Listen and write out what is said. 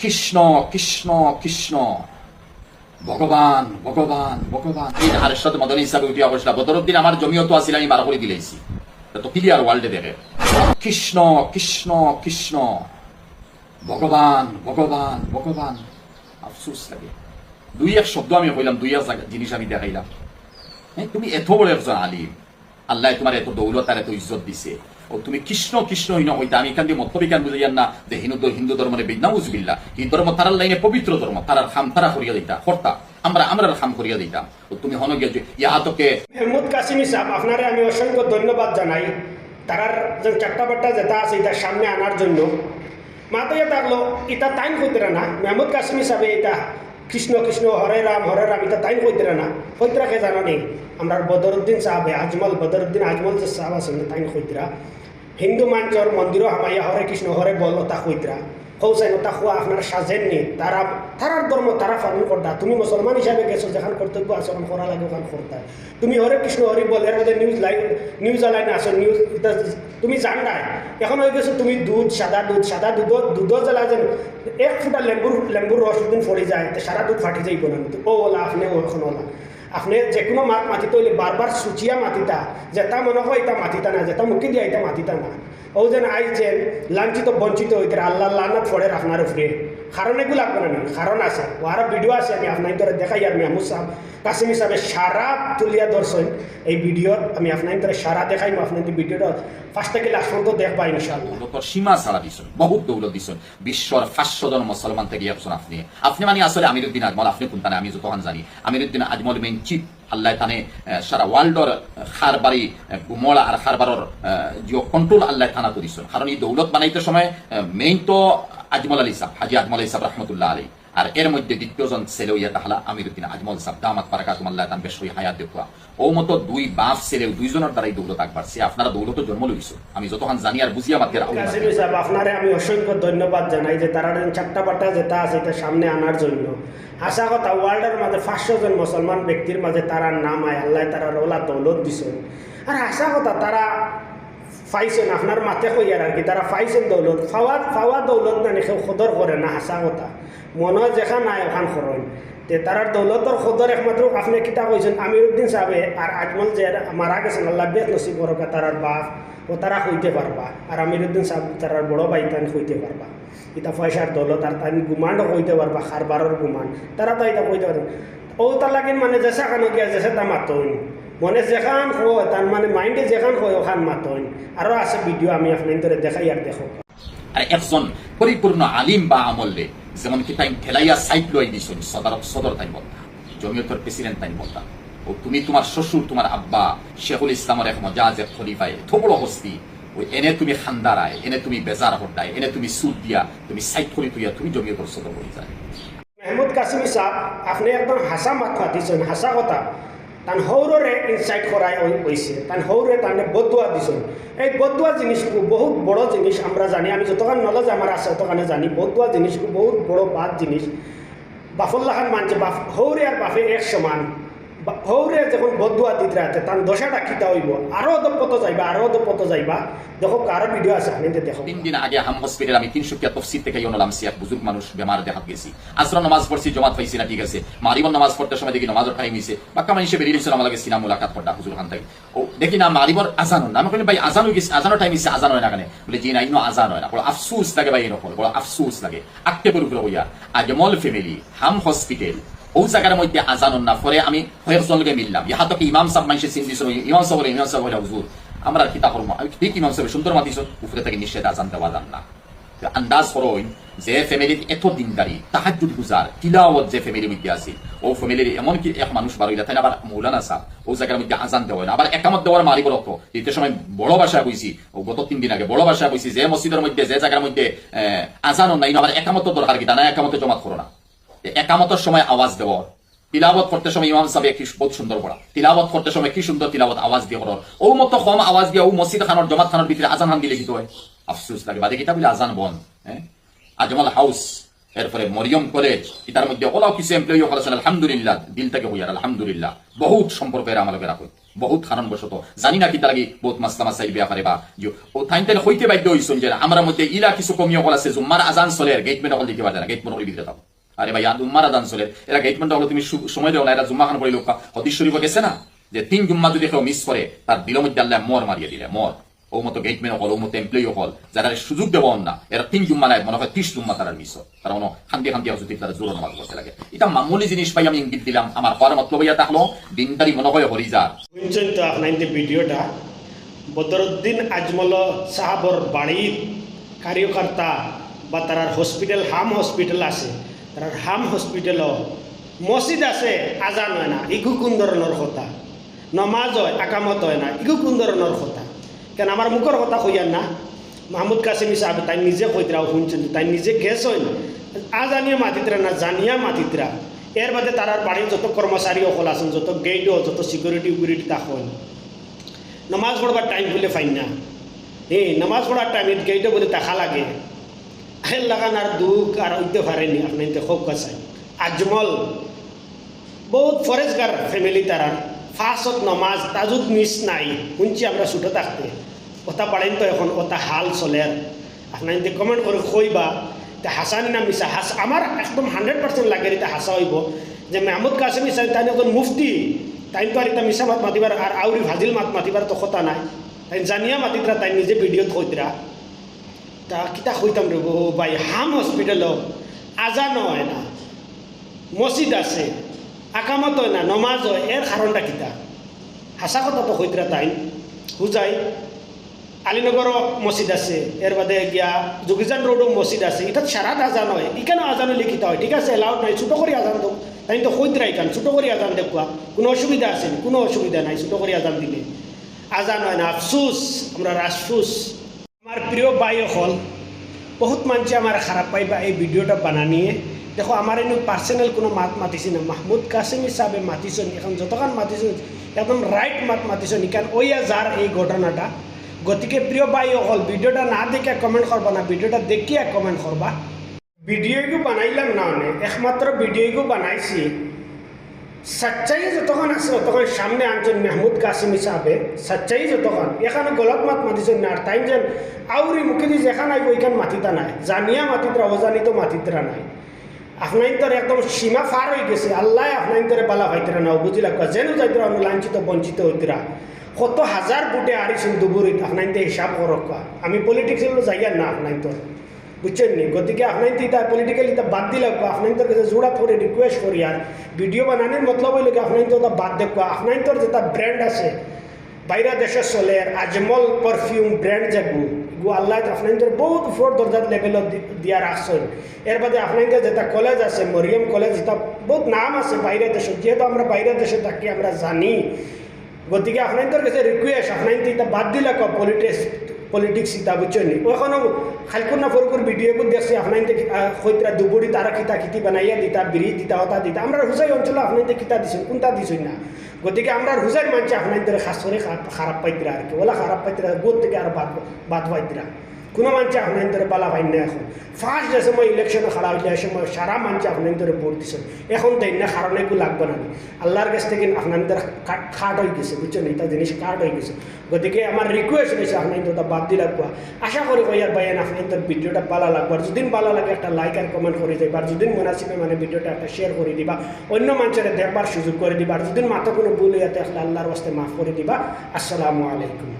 কৃষ্ণ কৃষ্ণ কৃষ্ণ। ভগবান ভগবান ভগবান। এই আর সাথে মদনী হিসাবে উঠিয়া বসলা বদরুদ্দিন আমার জমিও তো আসিল আমি বার করে দিলেছি তো ক্লিয়ার ওয়ার্ল্ডে দেখে। কৃষ্ণ কৃষ্ণ কৃষ্ণ। ভগবান ভগবান ভগবান। আফসোস লাগে। দুই এক শব্দ আমি কইলাম দুই এক জিনিস আমি দেখাইলাম। হ্যাঁ, তুমি এত বড় একজন আলিম। আল্লাহ তোমার এত দৌলত আর এত ইজ্জত দিছে। ও তুমি কৃষ্ণ কৃষ্ণ হইনা হইতা, আমি এখান দিয়ে মতবিজ্ঞান বুঝাইয়ান না যে হিন্দু হিন্দু ধর্মের বিদ্যাউজবিল্লা এই ধর্ম তারার লাইনে পবিত্র ধর্ম, তারার খাম তারা করিয়া দিতা, কর্তা। আমরা আমরা খাম করিয়া দিতাম। ও তুমি হন গিয়া যে ইহাতকে মেহমুদ কাসিমি সাহেব, আপনারে আমি অসংখ্য ধন্যবাদ জানাই। তারার যে চারটা বাট্টা যেটা আছে, এটা সামনে আনার জন্য। মাতাইয়া থাকল এটা তাইন কইতে না। মেহমুদ কাসিমি সাহেব এটা কৃষ্ণ কৃষ্ণ, হরে রাম হরে রাম এটা তাইন কইতে না। কইতে রাখে জানো নেই আমরা বদরুদ্দিন সাহেবে আজমল, বদরুদ্দিন আজমল যে সাহেব আছেন তাই কইতরা হিন্দু মঞ্চর মন্দিরও হামাইয়া হরে কৃষ্ণ, হরে বল তা কইতরা কৌসাইন তা খুয়া আপনার সাজেননি তারা, তারার ধর্ম তারা পালন করতা তুমি মুসলমান হিসাবে গেছো, যেখান কর্তব্য আছে, ওখান করা লাগে, ওখান করতা। তুমি হরে কৃষ্ণ, হরি বল, এর মধ্যে নিউজ লাইভ নিউজ লাইনে আসো নিউজ তুমি জানডাই এখন হয়ে গেছো তুমি দুধ, সাদা দুধ সাদা দুধ দুধ জ্বালা যেন এক ফুটা লেম্বুর লেম্বুর রস দিন পড়ে যায় সারা দুধ ফাটি যাইব না কিন্তু ও ওলা আপনি ও এখন ওলা আপনি যে কোনো মাত মাতিতে হইলে বারবার সুচিয়া মাতিতা যেটা মনে হয়, এটা মাতিতা না যেটা মুখে দিয়া এটা মাতিতা না ও যেন আইছেন লাঞ্ছিত, বঞ্চিত হইতে আল্লাহ লানাত ফড়ে আপনার উপরে কারণ এগুলো না কারণ আছে। ও আরও ভিডিও আছে, আমি আপনার দেখাই মেহমুদ সাহেব কাসিম হিসাবে সারা তুলিয়া দর্শন এই ভিডিওর আমি আপনার ধরে সারা দেখাই আপনার ভিডিওটা ফার্স্ট থেকে লাস্ট পর্যন্ত দেখবা ইনশাল্লাহ দৌলতর সীমা দিছেন, বহুত দৌলত দিছেন। বিশ্বর পাঁচশো জন মুসলমান থেকে একজন আপনি। আপনি মানে আসলে আমিরুদ্দিন আজমল, আপনি কোন তানে আমি যতক্ষণ জানি। আমিরুদ্দিন আজমল মেইন চিফ আল্লাহ তানে সারা ওয়ার্ল্ডর খারবারি গুমলা আর খারবারর যে কন্ট্রোল আল্লাহ থানা করিছেন কারণ এই দৌলত বানাইতে সময় মেইন তো আজমল আলী সাহ হাজি আজমল আলী সাহ রহমতুল্লাহ আলী আর এর মধ্যে দ্বিতীয়জন ছেলে ইয়া তাহলা আমিরুদ্দিন আজমল সাহ দামাত পারাকাতুম আল্লাহ তান বেশ হায়াত দেখুয়া। ও মতো দুই বাপ ছেলে দুইজনের দ্বারাই দৌলত আকবার সে আপনারা দৌলত জন্ম লইছো। আমি যতক্ষণ জানি আর বুঝিয়া মাতের সাহেব, আপনারে আমি অসংখ্য ধন্যবাদ জানাই যে তারা চারটা বাটা যেটা আছে এটা সামনে আনার জন্য। আশা কথা, ওয়ার্ল্ডের মাঝে পাঁচশো জন মুসলমান ব্যক্তির মাঝে তারা নাম আয়, আল্লাহ তারা রোলা দৌলত দিছে আর আশা কথা, তারা পাইছেন আপনার মাতে কইয়ার আর কি তারা পাইছেন দৌলত ফাওয়া ফাওয়া দৌলত না নিখে সদর করে না হাসা কথা। মনে যেখান নাই ওখান খরণ তে তারার দৌলতর সদর একমাত্র আপনি কিতা কইছেন আমিরুদ্দিন সাহেবে আর আজমল যে মারা গেছেন, আল্লাহ বেশ নসিব করকা তারার বাপ ও তারা হইতে পারবা আর আমিরুদ্দিন সাহেব তারার বড় ভাই তান হইতে পারবা ইতা পয়সার দৌলত আর তান গুমান্ড হইতে পারবা খারবারর গুমান তারা তো এটা কইতে পারবা ও তার লাগিন মানে জেসা কানো গিয়া জেসে তা মাতইন মনে যেখান হয় তার মানে মাইন্ডে যেখান হয় ওখান মাতইন। আরও আছে ভিডিও আমি আপনার দেখাই আর দেখো। আর একজন পরিপূর্ণ আলিম বা আমলে যেমন কি তাই ঠেলাইয়া সাইট লই দিছেন সদর সদর তাই বলতা জমিয়তর প্রেসিডেন্ট তাই বলতা। ও তুমি তোমার শ্বশুর তোমার আব্বা শেখুল ইসলামের এক মজাজের খলিফায় থবড় হস্তি ওই এনে তুমি খান্দারায় এনে তুমি বেজার হড্ডায় এনে তুমি সুদ দিয়া তুমি সাইট করি তুইয়া তুমি জমিয়তর সদর বলি যায়। মেহমুদ কাসিমি সাহ আপনি একদম হাসা মাত মাতিছেন হাসা কথা। তান হৌররে ইনসাইট করাই হয়েছে তান হৌরে তানে বদুয়া দিছেন এই বদুয়া জিনিসটু বহুত বড় জিনিস আমরা জানি। আমি যতক্ষণ নলেজ আমার আছে, ততখানে জানি। বদুয়া জিনিসটু বহুত বড় বাদ জিনিস বাফল্লাহান মানছে, বাফ হৌরে আর বাফে এক সমান। হৌরে যখন বদুয়া দিতে রাতে, তার দশাটা খিতা হইব? আরও দপত যাইবা আরও দপত যাইবা। দেখো কারও ভিডিও আছে আপনি দেখো তিন দিন আগে হাম হসপিটাল আমি তিনশো তফসির থেকে ইউনলাম সিয়াক বুজুর্গ মানুষ বেমার দেখাত গেছি। আসর নামাজ পড়ছি, জমাত পাইছি না, ঠিক আছে। মারিবন নামাজ পড়তে সময় দেখি নামাজের টাইম হয়েছে বাক্কা মানুষে বেরিয়ে দিয়েছিল আমার লাগে সিনা মুলাকাত পড়া, হুজুর খান থেকে ও, দেখি না মারিবর আজান না। আমি ভাই, আজান হয়ে গেছে আজানোর টাইম হয়েছে আজান হয় না কেন? বলে, জি না, ইনো আজান হয় না। বড় আফসুস লাগে ভাই, এরকম বড় আফসুস লাগে। আটকে পড়ে উপরে হইয়া আজমল ফ্যামিলি হাম হসপিটাল ও জায়গার মধ্যে আজান না। পরে আমি কয়েকজনকে মিললাম। ইহাতকে ইমাম সাহেব মানুষে চিন দিছিল ইমাম সাহেব বলে, ইমাম বলে, হুজুর, আমরা কিতা করব? আমি ঠিক ইমাম সাহেব সুন্দর মাতিছ? উপরে থেকে নিষেধ আজান দেওয়া যান না। আন্দাজ করইন যে ফ্যামিলির এত দিনদারি তাহাজুদ গুজার, তিলাওয়াত যে ফ্যামিলির মধ্যে আছে, ও ফ্যামিলির এমন কি এক মানুষ বার হইলা তাই আবার মৌলানা সাহ ও জায়গার মধ্যে আজান দেওয়া হয় না। আবার একামত দেওয়ার মালিক রক্ত দ্বিতীয় সময় বড় ভাষা কইছি ও গত তিন দিন আগে বড় ভাষা কইছি যে মসজিদের মধ্যে, যে জায়গার মধ্যে আজানও নাই, আবার একামত দরকার কি? তা না, একামতে জমাত করো না। একামতের সময় আওয়াজ দেওয়া। তিলাবত করতে সময় ইমাম সাহেব কি বহুত সুন্দর পড়া। তিলাবত করতে সময় কি সুন্দর তিলাবত আওয়াজ দিয়ে করার ও মতো কম আওয়াজ দিয়ে ও মসজিদ খানোর, জমাত খানোর ভিতরে আজান হান দিলে কি হয়। আফসোস লাগে, বাদে কিতা বলে আজান বন হ্যাঁ? আজমাল হাউস, এরপরে মরিয়ম কলেজ এটার মধ্যে ওলাও কিছু এমপ্লয়ি হল আলহামদুলিল্লাহ দিল থেকে হইয়ার আলহামদুলিল্লাহ। বহুত সম্পর্ক এরা আমার রাখো বহুত কারণবশত। জানি না কি তার লাগি বহুত মাসলা মাসাইল বিয়া পারে বা ইয়ো। ও থাইন তাইলে হইতে বাধ্য হইছেন যে, আমরা মধ্যে ইলা কিছু কমিও কল আছে জুম্মার আজান চলে, গেট মেন হল দিতে পারে না, গেট মেন হল দিতে থাকো আরে ভাই জুম্মার আজান চলে। এরা গেট মেন হলো, তুমি সময় দেও না, এরা জুম্মা খান পড়ি লোক হদিস শরীফ গেছে না? যে তিন জুম্মা যদি কেউ মিস করে, তার দিলের মধ্যে আল্লাহ মর মারিয়ে দিলে, মর। ও মতো গেটম্যান হল, ও মতো এমপ্লয়ি হল, যারা সুযোগ দেব না, এরা তিন জুম্মা নাই মনে হয় ত্রিশ জুম্মা তারা মিস তারা মনে খান্তি খান্তি যদি তারা জোর নামাজ করতে লাগে। এটা মামুলি জিনিস পাই আমি ইঙ্গিত দিলাম। আমার হওয়ার মতলব ইয়া থাকল দিনদারি মনে হয় তো আপনার ভিডিওটা? বদরুদ্দিন আজমল সাহাবর বাড়ির কার্যকর্তা বা তার হসপিটাল হাম হসপিটাল আছে। তার হাম হসপিটাল মসজিদ আছে, আজান হয় না, ইগু কোন ধরনের কথা নমাজ হয়, আকামত হয় না, ইগু কোন ধরনের কথা কেন আমার মুখের কথা কইয়ার না? মাহমুদ কাসিমি সাহেব তাই নিজে কইতরা শুনছেন তাই নিজে গেছ হইন আজানিয়া মাতিতরা না, জানিয়া মাতিতরা এর বাদে তার বাড়ির যত কর্মচারী অকল আছেন, যত গেইটও যত সিকিউরিটি উকিউরিটি তখন নামাজ পড়বার টাইম হলে ফাইন না। এই, নামাজ পড়ার টাইম গেইটে বলে দেখা লাগে। আহের লাগান আর দুঃখ আর উঠতে পারেনি আপনি খুব কাছে আজমল বহুত ফরেজগার ফ্যামিলি তারা ফার্স্টত নমাজ তাজুদ মিস নাই শুনছি আমরা ছুটো থাকতে ওটা পারেন তো এখন ওটা হাল চলে আর আপনার কমেন্ট করে কইবা তে হাসানি না মিশা হাস আমার একদম হান্ড্রেড পার্সেন্ট লাগে এটা হাসা হইব যে মেহমুদ কাসিমি সাহেব তাই একজন মুফতি তাই তো আর এটা মিশা মাত মাতিবার আর আউরি ভাজিল মাত মাতিবার তো কথা নাই তাই জানিয়া মাতিতরা তাই নিজে ভিডিওত কইতরা তা কিতা কইতাম রে ও ভাই, হাম হসপিটাল আজান হয় না মসজিদ আছে, আকামত হয় না, নমাজ হয় এর কারণটা কিতা? হাসা কথা তো কইতরা তাই বুঝাই আলীনগরও মসজিদ আছে এর বাদে গিয়া যোগীজান রোডও মসজিদ আছে এটা সারাত আজান হয় ইখানেও আজানও লিখিত হয়, ঠিক আছে, এলাউড নাই, ছোটো করে আজান দেব তাই তো কইতরা ইখান ছোটো করে আজান দেখুয়া কোনো অসুবিধা আছে কোনো অসুবিধা নাই, ছোটো করে আজান দিলে। আজান হয় না, আফসুস, আমরা রাসফুস আমার প্রিয় বাই হল বহুত মানুষে আমার খারাপ পাইবা এই ভিডিওটা বানানিয়ে দেখো আমার এনে পার্সোনাল কোনো মাত মাতিছে না। মাহমুদ কাসিম হিসাবে মাতিছেন এখন যতক্ষণ মাতিছেন একদম রাইট মাত মাতিছেন ইকান ওইয়া যার এই ঘটনাটা। গতিকে প্রিয় ভাই হল ভিডিওটা না দেখে কমেন্ট করবা না ভিডিওটা দেখিয়া কমেন্ট করবা ভিডিওগু বানাইলাম না অনেক একমাত্র ভিডিওগু বানাইছি। সচ্চাই যতক্ষণ আছে ততক্ষণ সামনে আনছেন মেহমুদ কাসিম হিসাবে সচ্চাই যতক্ষণ এখানে গলত মাত মাতিছেন না। আর তাই যেন আউরি মুখে দিয়ে যেখানে আইব, ওইখান মাতিতা নাই। জানিয়া মাতিতরা, অজানিত মাতিতরা নাই। আপনার একদম সীমা ফার হয়ে গেছে। আল্লাহ আপনার বালা ভাইতরা না বুঝি লাগবা যেন যাইতরা আমি লাঞ্ছিত, বঞ্চিত হইতরা কত হাজার বুটে আরিছেন দুবুরিত আপনার হিসাব করক আমি পলিটিক্সের যাইয়ার না আপনার বুঝছেন নি গতিকে আপনার তো এটা পলিটিক্যাল এটা বাদ দিলে আপনার তোর কাছে জোড়া করে রিকোয়েস্ট করি আর ভিডিও বানানোর মতলব হইলে আপনার তো ওটা বাদ দেখো আপনার তোর যেটা ব্র্যান্ড আছে, বাইরা দেশে চলে, আজমল পারফিউম ব্র্যান্ড যাগু গু আল্লাহ আপনাদের বহুত উপর দরজার লেভেলত দিয়া রাখছেন এর বাদে আপনাদের যেটা কলেজ আছে, মরিয়ম কলেজ এটা বহুত নাম আছে বাইরে দেশে, যেহেতু আমরা বাইরে দেশে থাকি, আমরা জানি। গতিকে আপনাদের কাছে রিকোয়েস্ট আপনার এটা বাদ দিলে পলিটিক্স পলিটিক্স ইতা বুঝছেন নি? ওখানে খালকুনা ফরকুর ভিডিওগুলো দেখছি আপনার হইতরা দুবুড়ি তারা কিতা কিতি বানাইয়া দিতা বিড়ি দিতা, হতা দিতা। আমরা হুসাই অঞ্চলে আপনাদের কিতা দিছেন কোনটা দিছেন না? গতিকে আমরা হুসাই মানছি আপনাদের খাস করে খারাপ পাইতরা আর কি ওলা খারাপ পাইতরা গোদ থেকে আর বাদ বাদ পাইতরা কোনো মানছে আপনাদের বালা ভাই না এখন। ফার্স্ট যে সময় ইলেকশনে খাড়া হইলে সময় সারা মানছে আপনাদের ভোট দিছেন এখন তাই না কারণে এগুলো লাগবে না। আল্লাহর কাছ থেকে আপনার আপনাদের খাট হয়ে গেছে বুঝছেন এটা জিনিস কাট হয়ে গেছে। গতিকে আমার রিকোয়েস্ট রয়েছে আপনাদের ওটা বাদ দিয়ে রাখবা আশা করি কইয়ার ভাইয়ান আপনাদের ভিডিওটা ভালো লাগবে। আর যদি ভালো লাগে একটা লাইক আর কমেন্ট করে যাইবা আর যদি মনাসিবে মানে ভিডিওটা একটা শেয়ার করে দিবা। অন্য মানুষের দেখবার সুযোগ করে দিবা। আর যদি মাথা কোনো ভুল হইয়াতে আসলে আল্লাহর বাস্তে মাফ করে দিবা। আসসালামু আলাইকুম।